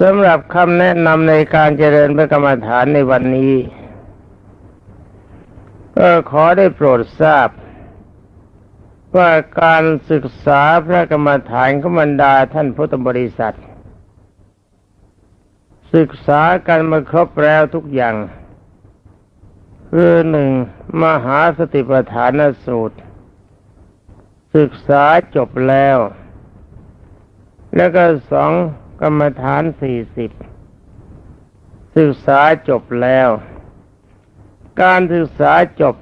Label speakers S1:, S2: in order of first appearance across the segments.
S1: สำหรับคำแนะนำในการเจริญพระกรรมฐานในวันนี้ก็ขอได้โปรดทราบ ว่าการศึกษาพระกรรมฐานขบรรดาท่านพุทธบริษัท ศึกษากันมาครบแล้วทุกอย่าง คือหนึ่งมหาสติปัฏฐานสูตร ศึกษาจบแล้ว แล้วก็สอง กรรมฐานสี่สิบศึกษาจบแล้ว การศึกษาจบ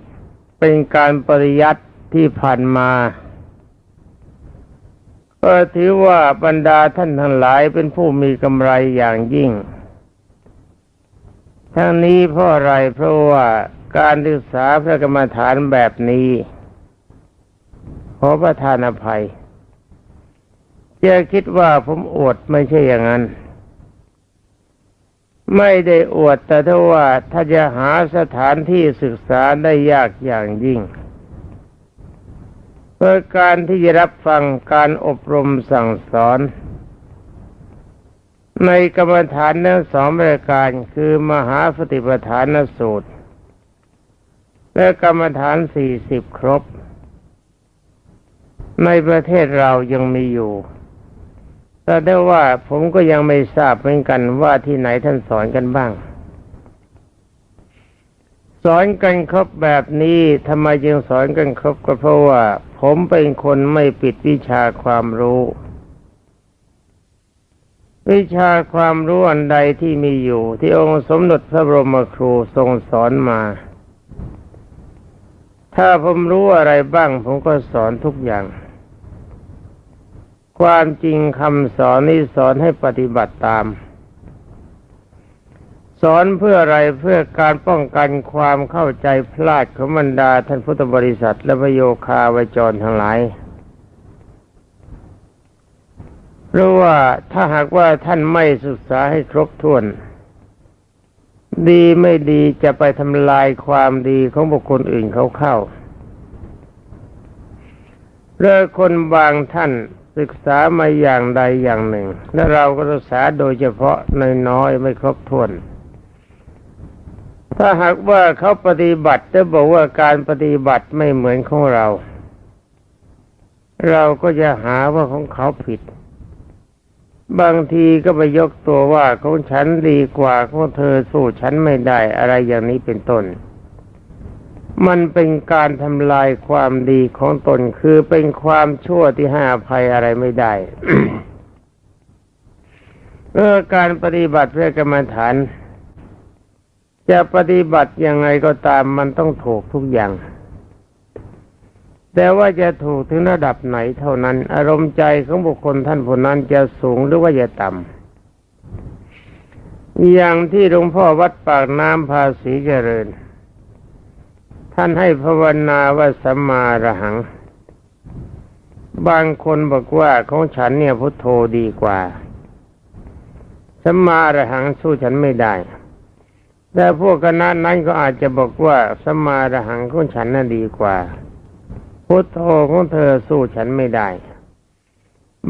S1: เป็นการปริยัติที่ผ่านมาก็ถือว่าบรรดาท่านทั้งหลายเป็นผู้มีกำไรอย่างยิ่ง ทั้งนี้เพราะอะไรเพราะว่าการศึกษาพระกรรมฐานแบบนี้ ขอประทานอภัย จะคิดว่าผมอวดไม่ใช่อย่างนั้น ไม่ได้อวดแต่ถ้าว่าถ้าจะหาสถานที่ศึกษาได้ยากอย่างยิ่งเพื่อการที่จะรับฟังการอบรมสั่งสอน ในกรรมฐานทั้งสองรายการคือมหาสติปัฏฐานสูตร และกรรมฐานสี่สิบครบ ในประเทศเรายังมีอยู่ แต่ได้ว่าผมก็ยังไม่ทราบเหมือนกันว่าที่ไหนท่านสอนกันบ้าง สอนกันครบแบบนี้ทำไมจึงสอนกันครบก็เพราะว่า ผมเป็นคนไม่ปิดวิชาความรู้ วิชาความรู้อันใดที่มีอยู่ ที่องค์สมเด็จพระบรมครูทรงสอนมา ถ้าผมรู้อะไรบ้าง ผมก็สอนทุกอย่าง ความจริงคำสอนนี้สอนให้ปฏิบัติตาม สอนเพื่ออะไรเพื่อการป้องกันความเข้าใจพลาดของบรรดาท่านพุทธบริษัท และพโยคาวจรทั้งหลายเพราะว่าถ้าหากว่าท่านไม่ศึกษาให้ครบถ้วน ดีไม่ดีจะไปทำลายความดีของบุคคลอื่นเขาเข้าเรื่องคนบางท่าน ศึกษามาอย่างใดอย่างหนึ่ง และเราก็ศึกษาโดยเฉพาะน้อยๆไม่ครบถ้วน ถ้าหากว่าเขาปฏิบัติจะบอกว่าการปฏิบัติไม่เหมือนของเรา เราก็จะหาว่าของเขาผิด บางทีก็ไปยกตัวว่าของฉันดีกว่าของเธอสู้ฉันไม่ได้อะไรอย่างนี้เป็นต้น มันเป็นการทำลายความดีของตนคือเป็นความชั่วที่ให้อภัยอะไรไม่ได้เออการปฏิบัติเพื่อกรรมฐาน จะปฏิบัติยังไงก็ตามมันต้องถูกทุกอย่าง แต่ว่าจะถูกถึงระดับไหนเท่านั้น อารมณ์ใจของบุคคลท่านผู้นั้นจะสูงหรือว่าจะต่ำอย่างที่หลวงพ่อวัดปากน้ำภาษีเจริญ ท่านให้ภาวนาว่าสัมมาระหัง บางคนบอกว่าของฉันเนี่ยพุทโธดีกว่าสัมมาระหังสู้ฉันไม่ได้ แต่พวกคณะนั้นก็อาจจะบอกว่าสัมมาระหังของฉันน่ะดีกว่า พุทโธของเธอสู้ฉันไม่ได้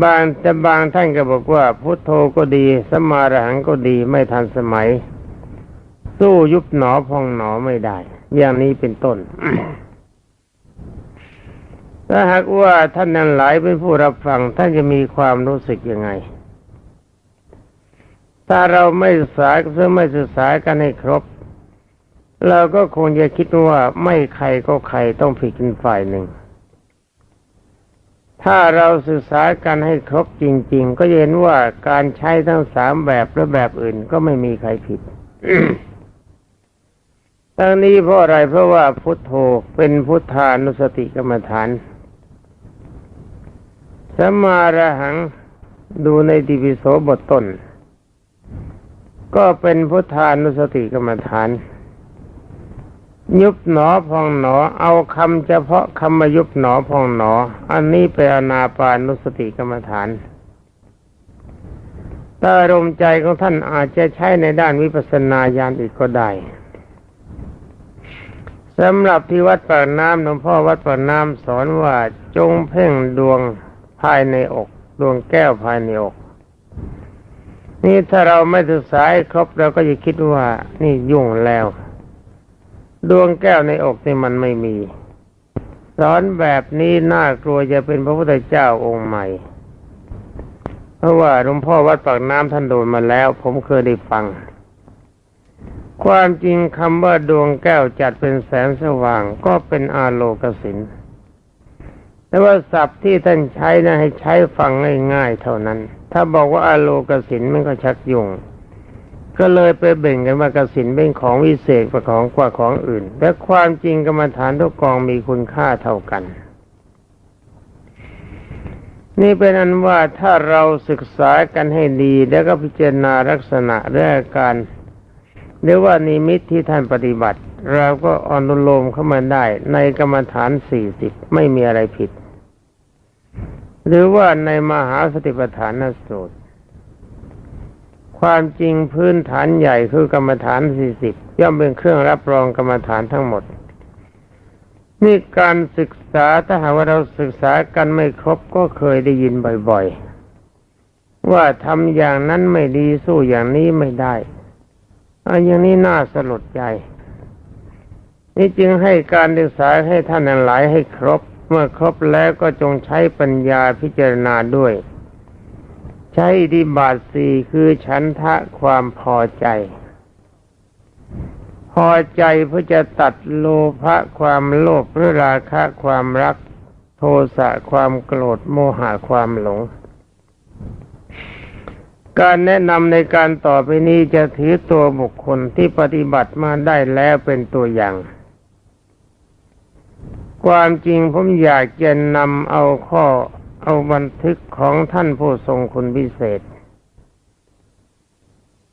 S1: บางแต่บางท่านก็บอกว่า พุทโธก็ดีสัมมาระหังก็ดีไม่ทันสมัย สู้ยุบหนอพองหนอไม่ได้ อย่างนี้เป็นต้นถ้าหากว่าท่านนั้นหลายเป็นผู้รับฟัง ท่านจะมีความรู้สึกยังไง ถ้าเราไม่ศึกษาเพื่อไม่ศึกษากันให้ครบ เราก็คงจะคิดว่าไม่ใครก็ใครต้องผิดกันฝ่ายหนึ่ง ถ้าเราศึกษากันให้ครบจริง ๆ ก็เห็นว่าการใช้ทั้งสามแบบและแบบอื่นก็ไม่มีใครผิด ทั้งนี้เพราะอะไรเพราะว่าพุทโธเป็นพุทธานุสติกรรมฐานสัมมาระหังดูในติปิโสบทต้น ก็เป็นพุทธานุสติกรรมฐาน ยุบหนอพองหนอ เอาคำเฉพาะคำมายุบหนอพองหนอ อันนี้เป็นอนาปานุสติกรรมฐานถ้าอารมณ์ใจของท่านอาจจะใช้ในด้านวิปัสสนาญาณอีกก็ได้ สำหรับที่วัดปากน้ำหลวงพ่อวัดปากน้ำสอนว่าจงเพ่งดวงภายในอก ดวงแก้วภายในอก นี่ถ้าเราไม่ศึกษาครบเราก็จะคิดว่านี่ยุ่งแล้ว ดวงแก้วในอกนี่มันไม่มี สอนแบบนี้น่ากลัวจะเป็นพระพุทธเจ้าองค์ใหม่ เพราะว่าหลวงพ่อวัดปากน้ำท่านโดนมาแล้ว ผมเคยได้ฟัง ความจริงคำว่าดวงแก้วจัดเป็นแสงสว่างก็เป็นอาโลกสินแต่ว่าศัพท์ที่ท่านใช้นะให้ใช้ฟังง่าย ๆ เท่านั้น ถ้าบอกว่าอาโลกสินมันก็ชักยุ่ง ก็เลยไปเบ่งกันว่ากสินเป็นของวิเศษกว่าของกว่าของอื่น และความจริงกรรมฐานทุกกองมีคุณค่าเท่ากัน นี่เป็นอันว่าถ้าเราศึกษากันให้ดีแล้วก็พิจารณาลักษณะและอาการ หรือว่านิมิตที่ท่านปฏิบัติ เราก็อนุโลมเข้ามาได้ในกรรมฐานสี่สิบไม่มีอะไรผิด หรือว่าในมหาสติปัฏฐานสูตร ความจริงพื้นฐานใหญ่คือกรรมฐานสี่สิบย่อมเป็นเครื่องรับรองกรรมฐานทั้งหมดนี่การศึกษาถ้าหากว่าเราศึกษากันไม่ครบก็เคยได้ยินบ่อยๆ ว่าทำอย่างนั้นไม่ดีสู้อย่างนี้ไม่ได้ อันอย่างนี้น่าสลดใจ นี่จึงให้การศึกษาให้ท่านอันหลายให้ครบ เมื่อครบแล้วก็จงใช้ปัญญาพิจารณาด้วย ใช้อิบาทสี่คือฉันทะความพอใจ พอใจเพื่อจะตัดโลภะความโลภหรือราคะความรัก โทสะความโกรธโมหะความหลง การแนะนำในการต่อไปนี้จะถือตัวบุคคลที่ปฏิบัติมาได้แล้วเป็นตัวอย่าง ความจริงผมอยากจะนำเอาข้อเอาบันทึกของท่านผู้ทรงคุณพิเศษ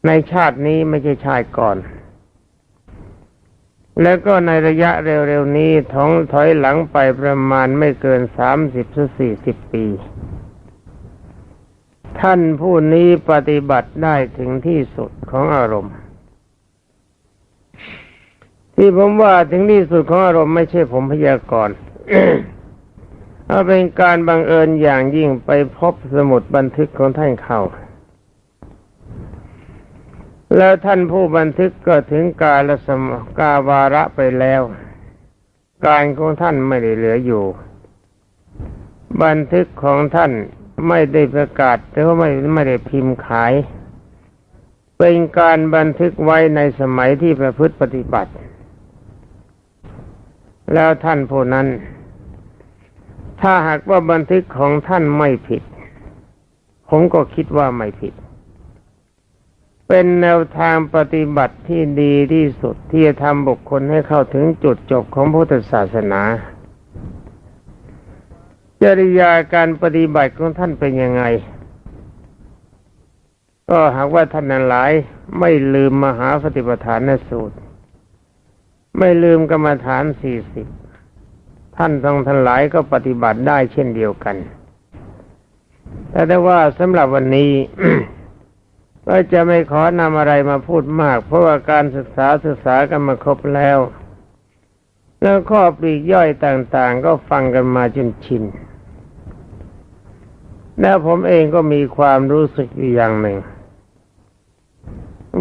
S1: ในชาตินี้ไม่ใช่ชาติก่อน แล้วก็ในระยะเร็วๆนี้ท้องถอยหลังไปประมาณไม่เกินสามสิบสี่สิบปี ท่านผู้นี้ปฏิบัติได้ถึงที่สุดของอารมณ์ ที่ผมว่าถึงที่สุดของอารมณ์ไม่ใช่ผมพยากรณ์เอาเป็นการบังเอิญอย่างยิ่งไปพบสมุดบันทึกของท่านเขาแล้วท่านผู้บันทึกก็ถึงกาลสมกาวาระไปแล้ว การของท่านไม่ได้เหลืออยู่ บันทึกของท่าน ไม่ได้ประกาศหรือว่าไม่ไม่ได้พิมพ์ขาย เป็นการบันทึกไว้ในสมัยที่ประพฤติปฏิบัติ แล้วท่านผู้นั้น ถ้าหากว่าบันทึกของท่านไม่ผิด ผมก็คิดว่าไม่ผิด เป็นแนวทางปฏิบัติที่ดีที่สุดที่จะทำบุคคลให้เข้าถึงจุดจบของพุทธศาสนา จริยาการปฏิบัติของท่านเป็นยังไง ก็หากว่าท่านนั้นหลาย ไม่ลืมมหาสติปัฏฐานสูตร ไม่ลืมกรรมฐานสี่สิบท่านทั้งทั้งหลายก็ปฏิบัติได้เช่นเดียวกัน แต่ได้ว่าสำหรับวันนี้ก็จะไม่ขอนำอะไรมาพูดมาก เพราะว่าการศึกษาศึกษากันมาครบแล้ว แล้วข้อปลีกย่อยต่างๆ ก็ฟังกันมาจนชิน แล้วผมเองก็มีความรู้สึกอยู่อย่างหนึ่ง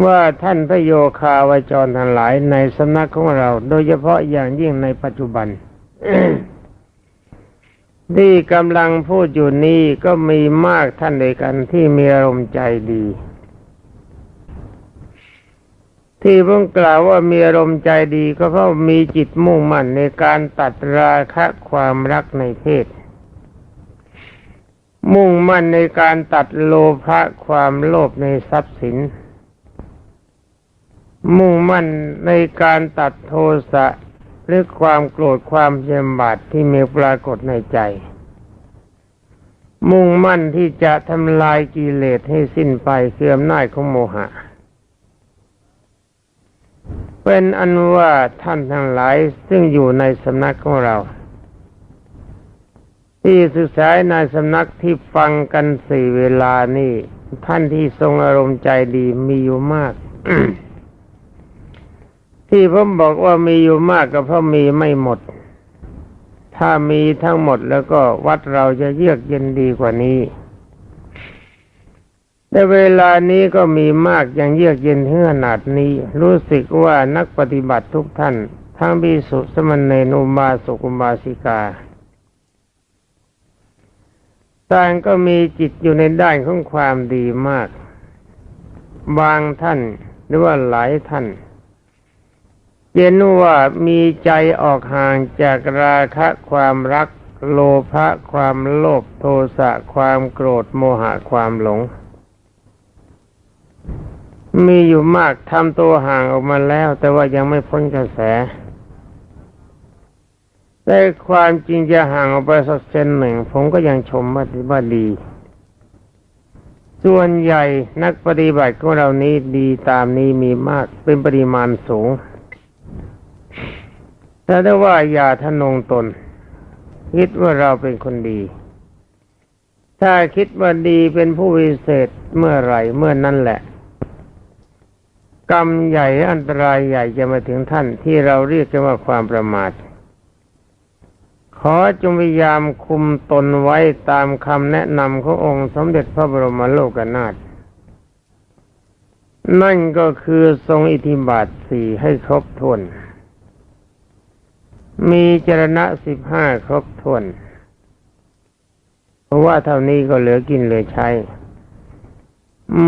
S1: ว่าท่านพระโยคาวจรทั้งหลายในสำนักของเรา โดยเฉพาะอย่างยิ่งในปัจจุบันที่กำลังพูดอยู่นี้ก็มีมากท่านเดยกันที่มีอารมณ์ใจดี ที่ผมกล่าวว่ามีอารมณ์ใจดีก็เพราะมีจิตมุ่งมั่นในการตัดราคะความรักในเพศ มุ่งมั่นในการตัดโลภะความโลภในทรัพย์สิน มุ่งมั่นในการตัดโทสะหรือความโกรธความเยมบาดที่มีปรากฏในใจ มุ่งมั่นที่จะทำลายกิเลสให้สิ้นไปเสื่อมหน่ายของโมหะ เป็นอันว่าท่านทั้งหลายซึ่งอยู่ในสำนักของเรา ที่ศึกษาในสำนักที่ฟังกันสี่เวลานี่ท่านที่ทรงอารมณ์ใจดีมีอยู่มาก ที่ผมบอกว่ามีอยู่มากก็เพราะมีไม่หมด ถ้ามีทั้งหมดแล้วก็วัดเราจะเยือกเย็นดีกว่านี้แต่เวลานี้ก็มีมากอย่างเยือกเย็นถึงขนาดนี้ รู้สึกว่านักปฏิบัติทุกท่าน ทั้งบิสุสมณเณรอุบาสกุบาสิกา ต่างก็มีจิตอยู่ในด้านของความดีมาก บางท่านหรือว่าหลายท่านเย็นว่ามีใจออกห่างจากราคะความรัก โลภะความโลภโทสะความโกรธโมหะความหลง มีอยู่มากทำตัวห่างออกมาแล้ว แต่ว่ายังไม่พ้นกระแส แต่ความจริงจะห่างออกไปสักเซนหนึ่ง ผมก็ยังชมว่าว่าดี ส่วนใหญ่นักปฏิบัติของเรานี้ดีตามนี้มีมากเป็นปริมาณสูง แต่ถ้าว่าอย่าทะนงตน คิดว่าเราเป็นคนดี ถ้าคิดว่าดีเป็นผู้วิเศษเมื่อไหร่เมื่อนั้นแหละกรรมใหญ่อันตรายใหญ่จะมาถึงท่านที่เราเรียกกันว่าความประมาท ขอจงพยายามคุมตนไว้ตามคำแนะนำขององค์สมเด็จพระบรมโลกนาถนั่นก็คือทรงอิทธิบาทสี่ให้ครบถ้วน มีจรณะสิบห้าครบถ้วน เพราะว่าเท่านี้ก็เหลือกินเหลือใช้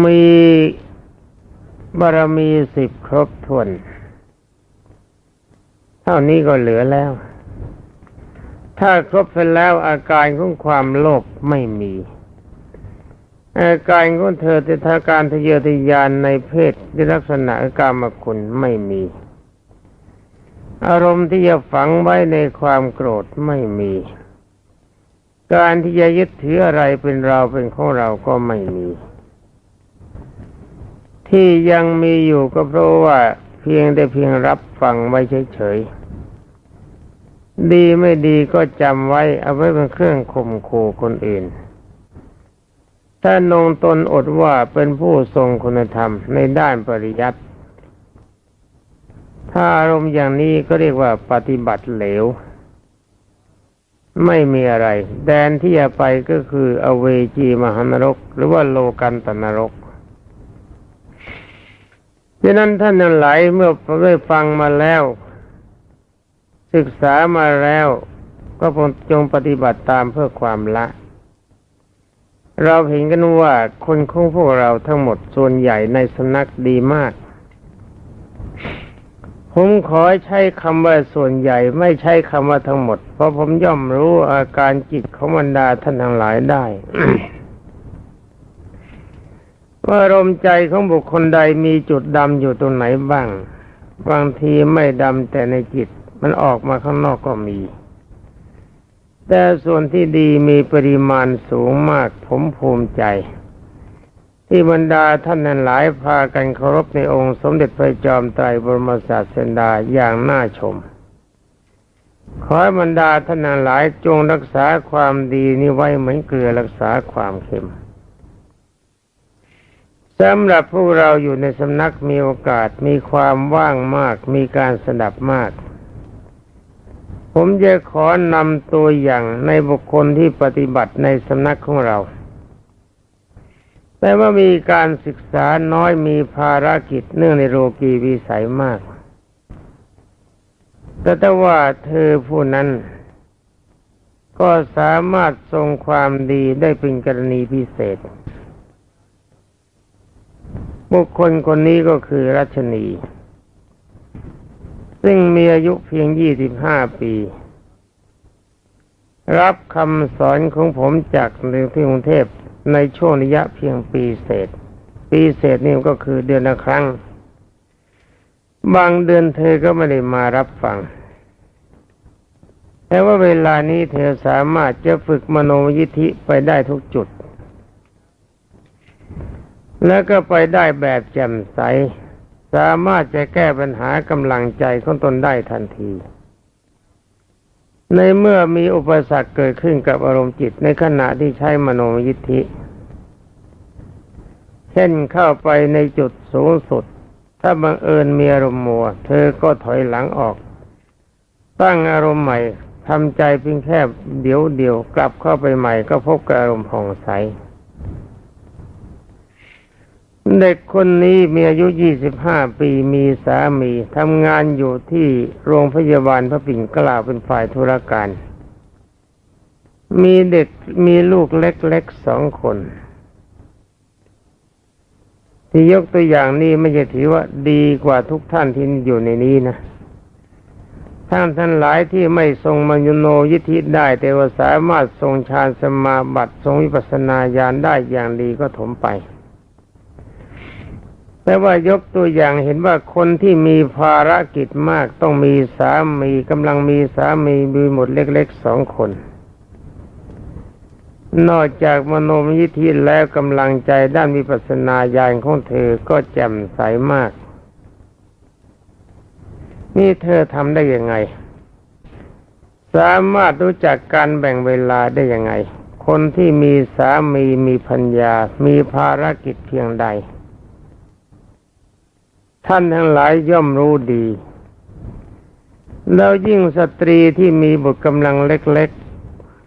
S1: มีบารมีสิบครบถ้วน เท่านี้ก็เหลือแล้ว ถ้าครบไปแล้วอาการของความโลภไม่มี อาการของเธอติทาการทะเยอทะยานในเพศในลักษณะกามคุณไม่มี อารมณ์ที่จะฝังไว้ในความโกรธไม่มี การที่จะยึดถืออะไรเป็นเราเป็นของเราก็ไม่มี ที่ยังมีอยู่ก็เพราะว่าเพียงแต่เพียงรับฟังไว้เฉยๆ ดีไม่ดีก็จำไว้เอาไว้เป็นเครื่องข่มขู่คนอื่น ถ้านงตนอดว่าเป็นผู้ทรงคุณธรรมในด้านปริยัติ ถ้าอารมณ์อย่างนี้ก็เรียกว่าปฏิบัติเหลว ไม่มีอะไร แดนที่จะไปก็คืออเวจีมหานรก หรือว่าโลกันตนรกดังนั้นท่านทั้งหลายเมื่อได้ฟังมาแล้ว ศึกษามาแล้วก็จงปฏิบัติตามเพื่อความละ เราเห็นกันว่าคนของพวกเราทั้งหมดส่วนใหญ่ในสำนักดีมาก ผมขอใช้คำว่าส่วนใหญ่ไม่ใช่คำว่าทั้งหมด เพราะผมย่อมรู้อาการจิตของบรรดาท่านทั้งหลายได้ว่าอารมใจของบุคคลใดมีจุดดำอยู่ตรงไหนบ้าง บางทีไม่ดำแต่ในจิต มันออกมาข้างนอกก็มี แต่ส่วนที่ดีมีปริมาณสูงมากผมภูมิใจ ที่บรรดาท่านนั้นหลายพากันเคารพในองค์สมเด็จพระจอมไตรบรมศาสดาอย่างน่าชม ขอให้บรรดาท่านนั้นหลายจงรักษาความดีนี้ไว้เหมือนเกลือรักษาความเค็มสำหรับพวกเราอยู่ในสำนักมีโอกาสมีความว่างมาก มีการสดับมาก ผมจะขอนำตัวอย่างในบุคคลที่ปฏิบัติในสำนักของเรา แต่ว่ามีการศึกษาน้อยมีภารกิจเนื่องในโลกีวิสัยมาก แต่ถ้าว่าเธอผู้นั้น ก็สามารถทรงความดีได้เป็นกรณีพิเศษ บุคคลคนนี้ก็คือรัชนี ซึ่งมีอายุเพียงยี่สิบห้าปี รับคำสอนของผมจากในที่กรุงเทพในช่วงระยะเพียงปีเศษ ปีเศษนี่ก็คือเดือนละครั้ง บางเดือนเธอก็ไม่ได้มารับฟัง แต่ว่าเวลานี้เธอสามารถจะฝึกมโนยิธิไปได้ทุกจุด แล้วก็ไปได้แบบแจ่มใส สามารถจะแก้ปัญหากำลังใจของตนได้ทันที ในเมื่อมีอุปสรรคเกิดขึ้นกับอารมณ์จิตในขณะที่ใช้มโนยิทธิ เช่นเข้าไปในจุดสูงสุด ถ้าบังเอิญมีอารมณ์มัว เธอก็ถอยหลังออก ตั้งอารมณ์ใหม่ทำใจเพียงแค่เดี๋ยวเดียวกลับเข้าไปใหม่ก็พบกับอารมณ์ผ่องใส เด็กคนนี้มีอายุ 25 ปีมีสามีทำงานอยู่ที่โรงพยาบาลพระปิ่นเกล้าเป็นฝ่ายธุรการ มีเด็กมีลูกเล็กๆสองคน ที่ยกตัวอย่างนี้ไม่ใช่ถือว่าดีกว่าทุกท่านที่อยู่ในนี้นะท่านท่านหลายที่ไม่ทรงมัญญโนยิธิได้ แต่ว่าสามารถทรงฌานสมาบัติทรงวิปัสสนาญาณได้อย่างดีก็ถมไป แต่ว่ายกตัวอย่างเห็นว่าคนที่มีภารกิจมากต้องมีสามีกำลังมีสามีมีหมดเล็กๆสองคน นอกจากมโนมยิธิแล้วกำลังใจด้านวิปัสสนาญาณของเธอก็แจ่มใสมาก นี่เธอทำได้ยังไง สามารถรู้จักการแบ่งเวลาได้ยังไง คนที่มีสามีมีพัญญามีภารกิจเพียงใด ท่านทั้งหลายย่อมรู้ดี แล้วยิ่งสตรีที่มีบุตรกำลังเล็ก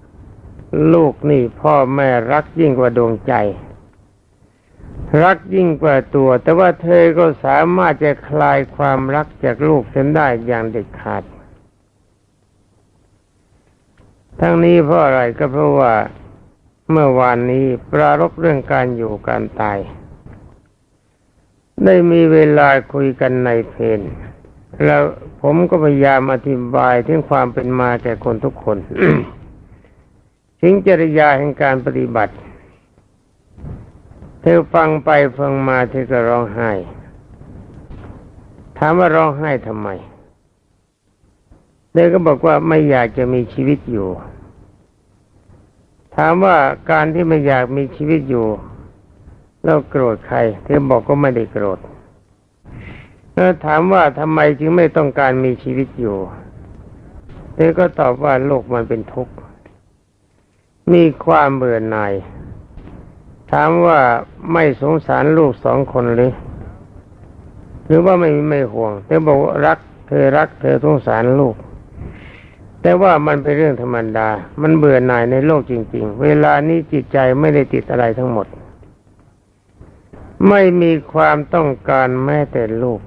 S1: ๆ ลูกนี่พ่อแม่รักยิ่งกว่าดวงใจ รักยิ่งกว่าตัว แต่ว่าเธอก็สามารถจะคลายความรักจากลูกเส้นได้อย่างเด็ดขาด ทั้งนี้เพราะอะไรก็เพราะว่าเมื่อวานนี้ปรารบเรื่องการอยู่การตาย ได้มีเวลาคุยกันในเพนแล้วผมก็พยายามอธิบายถึงความเป็นมาแก่คนทุกคนถึงจริยาแห่งการปฏิบัติ เธอฟังไปฟังมาเธอก็ร้องไห้ ถามว่าร้องไห้ทำไม เธอก็บอกว่าไม่อยากจะมีชีวิตอยู่ ถามว่าการที่ไม่อยากมีชีวิตอยู่ แล้วโกรธใครเธอบอกก็ไม่ได้โกรธแล้วถามว่าทำไมจึงไม่ต้องการมีชีวิตอยู่เธอก็ตอบว่าโลกมันเป็นทุกข์มีความเบื่อหน่าย ถามว่าไม่สงสารลูกสองคนหรือหรือว่าไม่ไม่ห่วงเธอบอกรัก เธอรัก เธอสงสารลูก แต่ว่ามันเป็นเรื่องธรรมดา มันเบื่อหน่ายในโลกจริง ๆ เวลานี้จิตใจไม่ได้ติดอะไรทั้งหมด ไม่มีความต้องการแม้แต่ลูก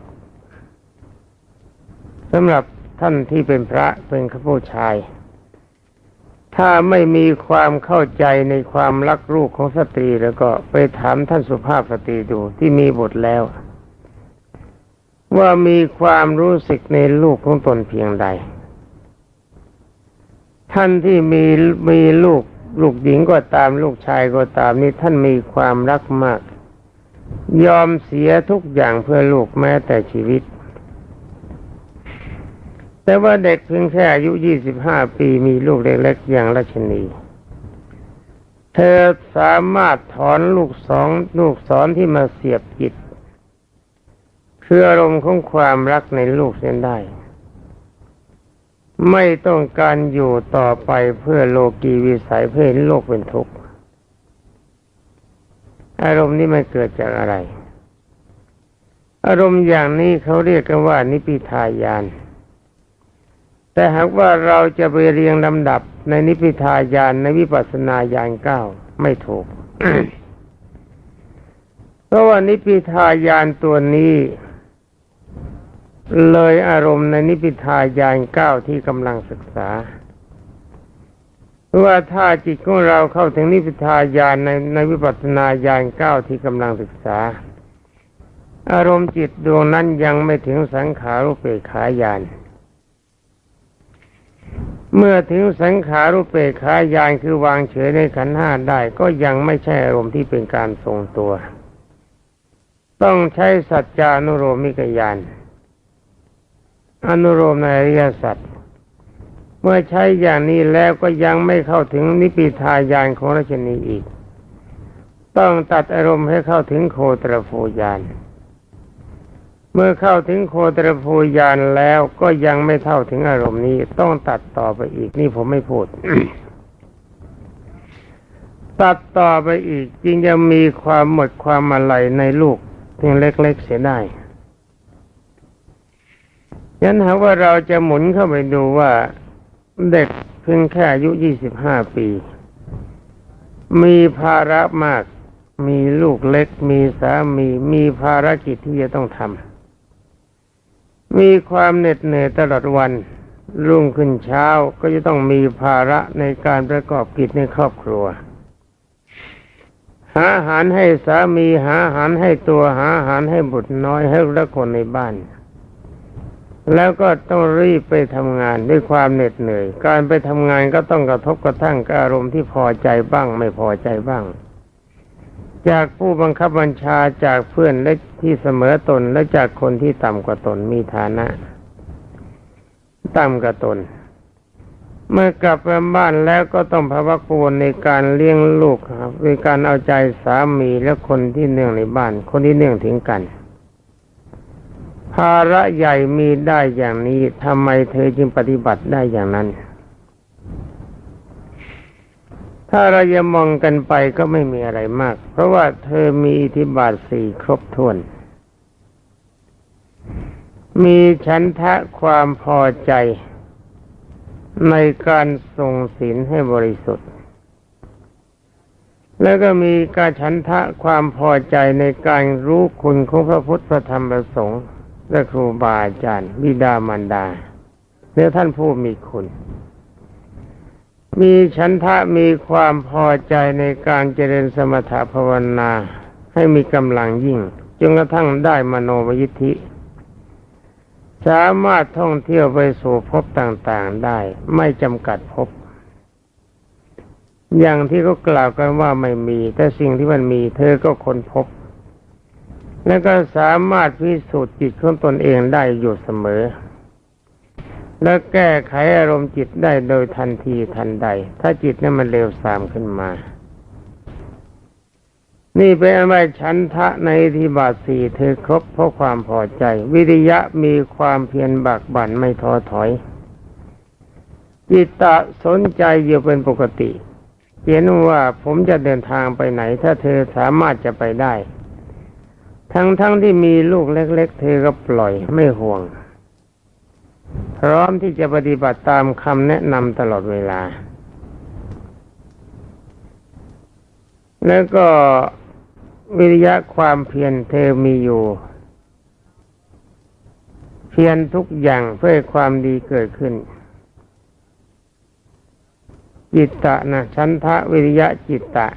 S1: สำหรับท่านที่เป็นพระเป็นข้าผู้ชาย ถ้าไม่มีความเข้าใจในความรักลูกของสตรีแล้วก็ไปถามท่านสุภาพสตรีดูที่มีบุตรแล้ว ว่ามีความรู้สึกในลูกของตนเพียงใด ท่านที่มีมีลูกลูกหญิงก็ตามลูกชายก็ตามนี่ท่านมีความรักมาก ยอมเสียทุกอย่างเพื่อลูกแม้แต่ชีวิต แต่ว่าเด็กเพียงแค่อายุ25ปีมีลูกเล็กๆอย่างรัชนี เธอสามารถถอนลูกสองลูกศรที่มาเสียบจิตคืออารมณ์ของความรักในลูกเส้นได้ ไม่ต้องการอยู่ต่อไปเพื่อโลกีวิสัยเพื่อเห็นโลกเป็นทุกข์ อารมณ์นี้มันเกิดจากอะไร อารมณ์อย่างนี้เขาเรียกกันว่า นิพิทายาน แต่หากว่าเราจะไปเรียงลำดับในนิพิทายานในวิปัสสนาญาณเก้าไม่ถูก เพราะว่านิพิทายานตัวนี้ เลยอารมณ์ในนิพิทายานเก้าที่กำลังศึกษา ว่าถ้าจิตของเราเข้าถึงนิพิทายานในในวิปัสสนาญาณเก้าที่กำลังศึกษา อารมณ์จิตดวงนั้นยังไม่ถึงสังขารุปเปกขายานเมื่อถึงสังขารุปเปกขายานคือวางเฉยในขันห้าได้ก็ยังไม่ใช่อารมณ์ที่เป็นการทรงตัว ต้องใช้สัจจานุโรมิกยานอนุโลมในอริยสัจ เมื่อใช้อย่างนี้แล้วก็ยังไม่เข้าถึงนิพพิทายานของราชนีอีก ต้องตัดอารมณ์ให้เข้าถึงโคตรภูยาน เมื่อเข้าถึงโคตรภูยานแล้วก็ยังไม่เท่าถึงอารมณ์นี้ ต้องตัดต่อไปอีกนี่ผมไม่พูด ตัดต่อไปอีกจึงจะมีความหมดความอะไรในลูกเพียงเล็ก ๆ เสียได้ยันหากว่าเราจะหมุนเข้าไปดูว่า เด็กเพียงแค่อายุ25ปี มีภาระมาก มีลูกเล็ก มีสามี มีภารกิจที่จะต้องทำ มีความเหน็ดเหนื่อยตลอดวัน รุ่งขึ้นเช้าก็จะต้องมีภาระในการประกอบกิจในครอบครัว หาอาหารให้สามี หาอาหารให้ตัว หาอาหารให้บุตรน้อยให้และคนในบ้าน แล้วก็ต้องรีบไปทำงานด้วยความเหน็ดเหนื่อย การไปทำงานก็ต้องกระทบกระทั่งกับอารมณ์ที่พอใจบ้าง ไม่พอใจบ้าง จากผู้บังคับบัญชาจากเพื่อนและที่เสมอตนและจากคนที่ต่ำกว่าตนมีฐานะ ต่ำกว่าตน เมื่อกลับมาบ้านแล้วก็ต้องภาวะกังวลในการเลี้ยงลูกครับในการเอาใจสามีและคนที่เนื่องในบ้าน คนที่เนื่องถึงกันาระใหญ่มีได้อย่างนี้ทำไมเธอจึงปฏิบัติได้อย่างนั้น ถ้าเราจะมองกันไปก็ไม่มีอะไรมาก เพราะว่าเธอมีอิทธิบาทสี่ครบถ้วน มีฉันทะความพอใจในการทรงศีลให้บริสุทธิ์ แล้วก็มีการฉันทะความพอใจในการรู้คุณของพระพุทธพระธรรมพระสงฆ์ และครูบาอาจารย์บิดามารดาเนื้อท่านผู้มีคุณ มีฉันทะมีความพอใจในการเจริญสมถภาวนา ให้มีกำลังยิ่งจนกระทั่งได้มโนมยิทธิ สามารถท่องเที่ยวไปสู่ภพต่างๆได้ ไม่จำกัดภพอย่างที่เขากล่าวกันว่าไม่มี แต่สิ่งที่มันมีเธอก็ค้นพบ แล้วก็สามารถพิสูจน์จิตของตนเองได้อยู่เสมอ และแก้ไขอารมณ์จิตได้โดยทันทีทันใด ถ้าจิตนั้นมันเร็วสามขึ้นมา นี่เป็นอันว่าฉันทะในที่บาทสี่เธอครบเพราะความพอใจ วิริยะมีความเพียรบักบั่นไม่ท้อถอยจิตตะสนใจอยู่เป็นปกติเขียนว่าผมจะเดินทางไปไหน ถ้าเธอสามารถจะไปได้ ทั้งทั้งที่มีลูกเล็ก ๆ เธอก็ปล่อยไม่ห่วง พร้อมที่จะปฏิบัติตามคำแนะนำตลอดเวลา แล้วก็วิริยะความเพียรเธอมีอยู่ เพียรทุกอย่างเพื่อความดีเกิดขึ้นจิตตะนะชันทะวิริยะจิตตะ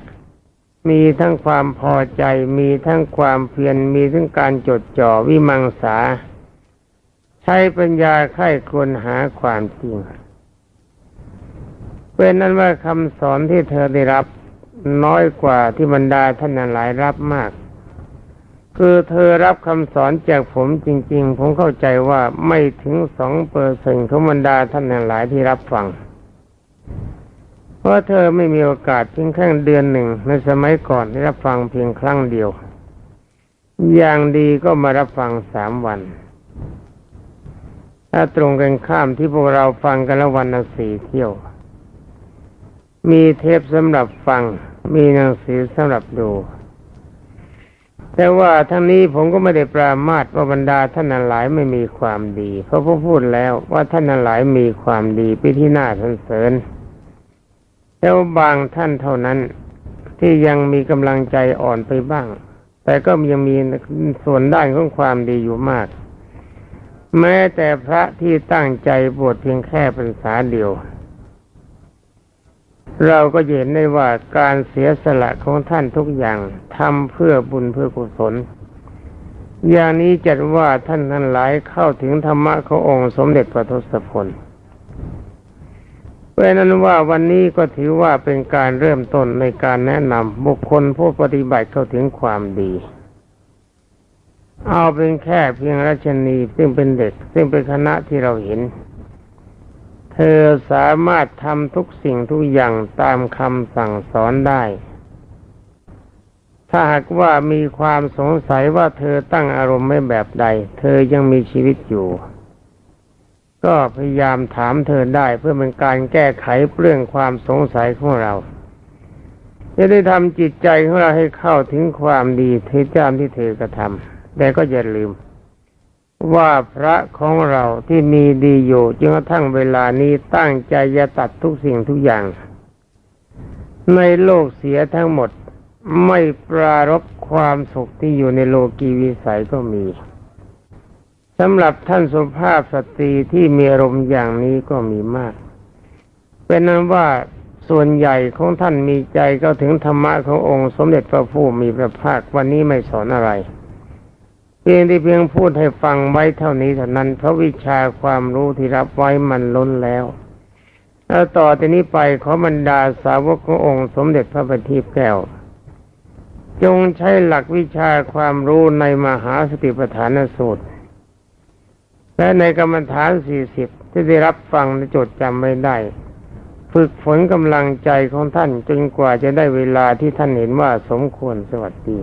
S1: มีทั้งความพอใจ มีทั้งความเพียรมีทั้งการจดจ่อวิมังสา ใช้ปัญญาไข้ควรหาความจริงเป็นนั้นว่าคำสอนที่เธอได้รับน้อยกว่าที่บรรดาท่านหลายรับมาก คือเธอรับคำสอนจากผมจริง ๆ ผมเข้าใจว่าไม่ถึงสองเปอร์เซ็นของบรรดาท่านหลายที่รับฟัง เพราะเธอไม่มีโอกาสเพียงแค่เดือนหนึ่งในสมัยก่อนได้รับฟังเพียงครั้งเดียว อย่างดีก็มารับฟังสามวัน ถ้าตรงกันข้ามที่พวกเราฟังกันละวันละสี่เที่ยว มีเทปสำหรับฟัง มีหนังสือสำหรับดู แต่ว่าทั้งนี้ผมก็ไม่ได้ปรามาสว่าบรรดาท่านหลายไม่มีความดี เพราะผมพูดแล้วว่าท่านหลายมีความดีไปที่หน่าสรรเสริญ แล้วบางท่านเท่านั้นที่ยังมีกำลังใจอ่อนไปบ้าง แต่ก็ยังมีส่วนด้านของความดีอยู่มาก แม้แต่พระที่ตั้งใจบวชเพียงแค่พรรษาเดียว เราก็เห็นได้ว่าการเสียสละของท่านทุกอย่างทำเพื่อบุญเพื่อกุศล อย่างนี้จัดว่าท่านทั้งหลายเข้าถึงธรรมะขององค์สมเด็จพระทศพล เพราะนั้นว่าวันนี้ก็ถือว่าเป็นการเริ่มต้นในการแนะนำบุคคลผู้ปฏิบัติเข้าถึงความดี เอาเป็นแค่เพียงรัชนีซึ่งเป็นเด็ก ซึ่งเป็นคณะที่เราเห็น เธอสามารถทำทุกสิ่งทุกอย่างตามคำสั่งสอนได้ ถ้าหากว่ามีความสงสัยว่าเธอตั้งอารมณ์ไม่แบบใด เธอยังมีชีวิตอยู่ ก็พยายามถามเธอได้เพื่อเป็นการแก้ไขเรื่องความสงสัยของเรา จะได้ทำจิตใจของเราให้เข้าถึงความดีที่จามที่เธอกระทำแต่ก็อย่าลืม ว่าพระของเราที่มีดีอยู่จนกระทั่งเวลานี้ตั้งใจจะตัดทุกสิ่งทุกอย่าง ในโลกเสียทั้งหมดไม่ปรารบความสุขที่อยู่ในโลกีวิสัยก็มีำหรับท่านสุภาพสตรีที่มีอารมณ์อย่างนี้ก็มีมาก เป็นนั้นว่าส่วนใหญ่ของท่านมีใจก็ถึงธรรมะขององค์สมเด็จพระผู้มีพระภาควันนี้ไม่สอนอะไร เพียงที่เพียงพูดให้ฟังไว้เท่านี้เท่านั้นเพราะวิชาความรู้ที่รับไว้มันล้นแล้วแล้วต่อจากนี้ไปขอบรรดาสาวกขององค์สมเด็จพระบัณฑิตแก้ว จงใช้หลักวิชาความรู้ในมหาสติปัฏฐานสูตร และในกรรมฐานสี่สิบที่ได้รับฟังและจดจำไม่ได้ ฝึกฝนกำลังใจของท่านจนกว่าจะได้เวลาที่ท่านเห็นว่าสมควรสวัสดี